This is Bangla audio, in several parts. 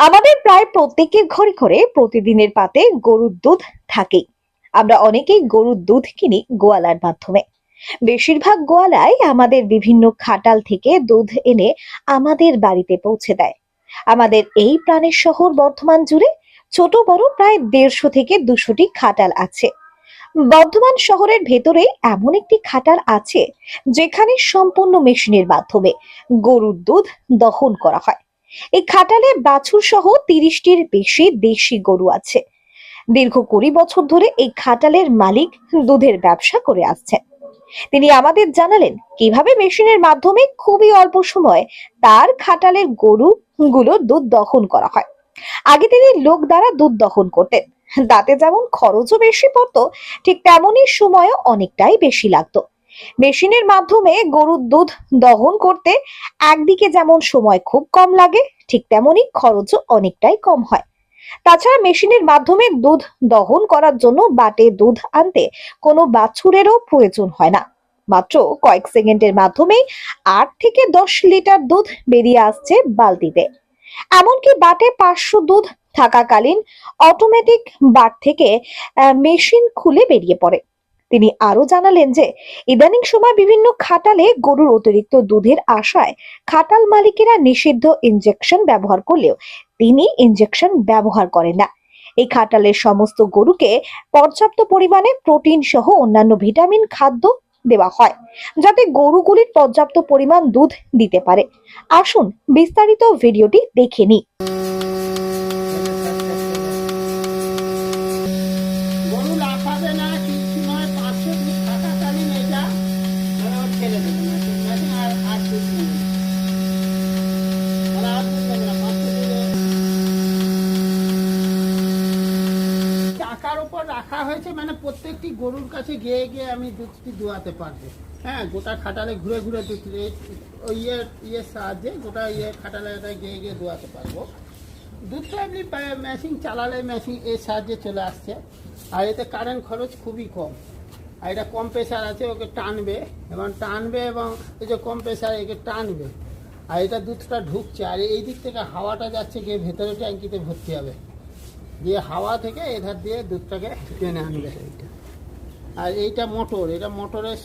আমাদের প্রায় প্রত্যেকের ঘরে ঘরে প্রতিদিনের পাতে গরুর দুধ থাকেই। আমরা অনেকেই গরুর দুধ কিনি গোয়ালার মাধ্যমে। বেশিরভাগ গোয়ালাই আমাদের বিভিন্ন খাটাল থেকে দুধ এনে আমাদের বাড়িতে পৌঁছে দেয়। আমাদের এই প্রাণের শহর বর্ধমান জুড়ে ছোট বড় প্রায় দেড়শো থেকে দুশোটি খাটাল আছে। বর্ধমান শহরের ভেতরে এমন একটি খাটাল আছে, যেখানে সম্পূর্ণ মেশিনের মাধ্যমে গরুর দুধ দহন করা হয়। এই খাটালে বাছুর সহ তিরিশটির বেশি দেশি গরু আছে। দীর্ঘ কুড়ি বছর ধরে এই খাটালের মালিক দুধের ব্যবসা করে আসছেন। তিনি আমাদের জানালেন, কীভাবে মেশিনের মাধ্যমে খুবই অল্প সময় তার খাটালের গরু গুলো দুধ দহন করা হয়। আগে তিনি লোক দ্বারা দুধ দহন করতেন। তাতে যেমন খরচও বেশি পড়তো, ঠিক তেমনই সময়ও অনেকটাই বেশি লাগতো। মেশিনের মাধ্যমে গরুর দুধ দহন করতে একদিকে যেমন সময় খুব কম লাগে, ঠিক তেমনই খরচও অনেকটাই কম হয়। তাছাড়া মেশিনের মাধ্যমে দুধ দহন করার জন্য বাটে দুধ আনতে কোনো বাছুরেরও প্রয়োজন হয় না। মাত্র কয়েক সেকেন্ডের মাধ্যমেই আট থেকে দশ লিটার দুধ বেরিয়ে আসছে বালতিতে। এমনকি বাটে পাঁচশো দুধ থাকাকালীন অটোমেটিক বাট থেকে মেশিন খুলে বেরিয়ে পড়ে। তিনি আরও জানালেন যে, ইদানিং সময় বিভিন্ন খাটালে গরুর অতিরিক্ত দুধের আশায় খাটাল মালিকেরা নিষিদ্ধ ইঞ্জেকশন ব্যবহার করলেও তিনি ইঞ্জেকশন ব্যবহার করেন না। এই খাটালের সমস্ত গরুকে পর্যাপ্ত পরিমাণে প্রোটিন সহ অন্যান্য ভিটামিন খাদ্য দেওয়া হয়, যাতে গরুগুলির পর্যাপ্ত পরিমাণ দুধ দিতে পারে। আসুন বিস্তারিত ভিডিওটি দেখে নিই গরু লাফাবে না কিছু নয় পাঁচশো দুধ থাকাকালীন এটা মানে ও ছেড়ে দেবে না ঠিক আছে আর আর দুধ নেবে না। মানে আর দুধ নেবে না পাঁচশো দুধ টাকার উপর রাখা হয়েছে মানে প্রত্যেকটি গরুর কাছে গিয়ে গিয়ে আমি দুধটি দোয়াতে পারব। হ্যাঁ গোটা খাটালে ঘুরে ঘুরে দুধ ইয়ে ইয়ের সাহায্যে গোটা ইয়ে খাটালে গিয়ে গিয়ে দোয়াতে পারব। দুধটা এমনি মেশিন চালালে মেশিন এর সাহায্যে চলে আসছে। আর এতে কারেন্ট খরচ খুবই কম। আর এটা কম প্রেশার আছে, ওকে টানবে। এবং টানবে এবং এই যে কম প্রেশার একে টানবে। আর এটা দুধটা ঢুকছে। আর এই দিক থেকে হাওয়াটা যাচ্ছে গিয়ে ভেতরে ট্যাঙ্কিতে ভর্তি হবে। দিয়ে হাওয়া থেকে এধার দিয়ে দুধটাকে টেনে আনবে। আর এইটা মোটর, এটা মোটরের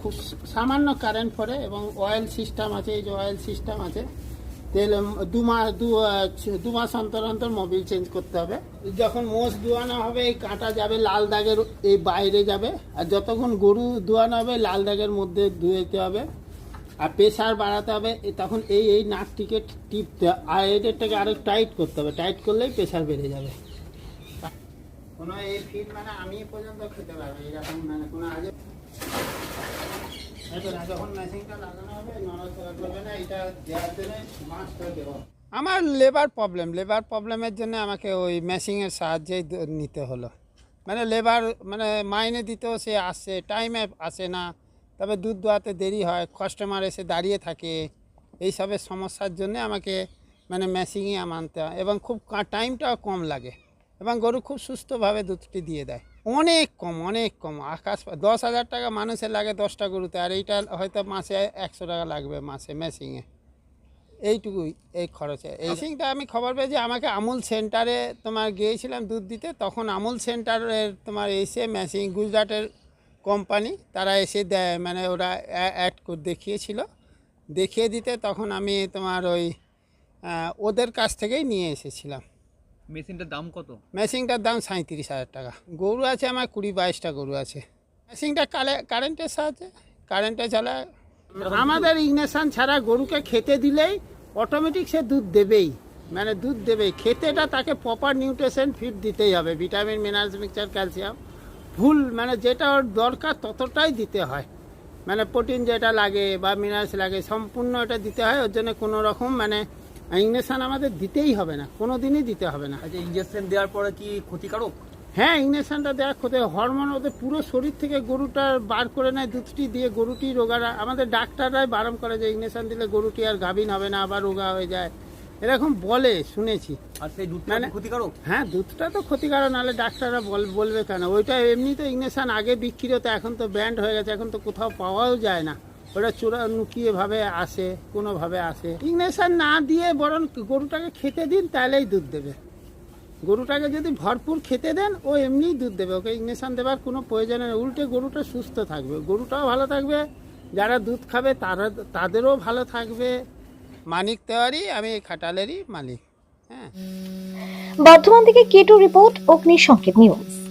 খুব সামান্য কারেন্ট পড়ে এবং অয়েল সিস্টেম আছে, এই যে অয়েল সিস্টেম আছে, তেল দু মাস দু দু মাস অন্তর অন্তর মোবিল চেঞ্জ করতে হবে। যখন মোষ দোয়ানো হবে, এই কাঁটা যাবে লাল দাগের, এই বাইরে যাবে। আর যতক্ষণ গরু দোয়ানো হবে, লাল দাগের মধ্যে ধুয়েতে হবে। আর প্রেশার বাড়াতে হবে তখন এই এই নাকটিকে টিপতে। আর এদেরটাকে আরও টাইট করতে হবে। টাইট করলেই প্রেশার বেড়ে যাবে। কোনো এই মানে আমি পর্যন্ত খেতে পারব এরকম মানে কোনো আগে দেওয়া আমার লেবার প্রবলেম লেবার প্রবলেমের জন্য আমাকে ওই মেশিনের সাহায্যেই নিতে হলো। মানে লেবার মানে মাইনে দিতেও সে আসে টাইমে আসে না, তবে দুধ দোয়াতে দেরি হয় কাস্টমার এসে দাঁড়িয়ে থাকে, এইসবের সমস্যার জন্য আমাকে মানে মেশিনই আনতে হয়, এবং খুব টাইমটাও কম লাগে। এবং গরু খুব সুস্থভাবে দুধটি দিয়ে দেয়। অনেক কম অনেক কম। আকাশ দশ হাজার টাকা মানুষের লাগে দশটা গরুতে আর এইটা হয়তো মাসে একশো টাকা লাগবে মাসে মেশিনে। এইটুকুই এই খরচে। এই সিংটা আমি খবর পেয়েছি আমাকে আমুল সেন্টারে তোমার গিয়েছিলাম দুধ দিতে তখন আমুল সেন্টারের তোমার এসে মেশিন গুজরাটের কোম্পানি তারা এসে দেয় মানে ওরা অ্যাড করে দেখিয়েছিল। দেখিয়ে দিতে তখন আমি তোমার ওই ওদের কাছ থেকেই নিয়ে এসেছিলাম। মেশিনটার দাম কত? মেশিনটার দাম সাঁত্রিশ হাজার টাকা। গরু আছে আমার কুড়ি বাইশটা গরু আছে। মেশিনটা কালে কারেন্টের সাহায্যে, কারেন্টে চালায়। আমাদের ইগনেশন ছাড়া গরুকে খেতে দিলেই অটোমেটিক সে দুধ দেবেই। মানে দুধ দেবেই। খেতেটা তাকে প্রপার নিউট্রিশন ফিড দিতেই হবে। ভিটামিন মিনারেলস মিক্সচার ক্যালসিয়াম ভুল মানে যেটা ওর দরকার ততটাই দিতে হয়। মানে প্রোটিন যেটা লাগে বা মিনারেলস লাগে, সম্পূর্ণ এটা দিতে হয়। ওর জন্য কোনো রকম মানে ইগনেশন আমাদের দিতেই হবে না কোনো দিনই দিতে হবে না। আচ্ছা ইঞ্জেকশন দেওয়ার পরে কি ক্ষতিকারক? হ্যাঁ ইঞ্জেকশনটা দেওয়া ক্ষতি হরমোন ওদের পুরো শরীর থেকে গরুটা বার করে নেয় দুধটি দিয়ে গরুটি রোগারা আমাদের ডাক্তাররাই বারণ করে যে ইঞ্জেকশন দিলে গরুটি আর গাভিন হবে না আবার রোগা হয়ে যায়। এরকম বলে শুনেছি। আর সেই দুধটা মানে- ক্ষতিকারক? হ্যাঁ দুধটা তো ক্ষতিকারক নাহলে ডাক্তাররা বল বলবে কেন? ওইটা এমনি তো ইঞ্জেকশন আগে বিক্রি হতো এখন তো ব্যান্ড হয়ে গেছে এখন তো কোথাও পাওয়াও যায় না। ওটা চোরা নুকিয়ে ভাবে আসে, কোনোভাবে আসে। ইগনেশন না দিয়ে বরং গরুটাকে খেতে দিন, তাহলেই দুধ দেবে। গরুটাকে যদি ভরপুর খেতে দেন, ও এমনিই দুধ দেবে। ওকে ইগনেশন দেওয়ার কোনো প্রয়োজন নেই। উল্টে গরুটা সুস্থ থাকবে। গরুটাও ভালো থাকবে। যারা দুধ খাবে, তারা, তাদেরও ভালো থাকবে। মানিক তেওয়ারি, আমি খাটালেরই মালিক। হ্যাঁ। বর্ধমান থেকে কেটু রিপোর্ট অগ্নি সংকেত নিউজ।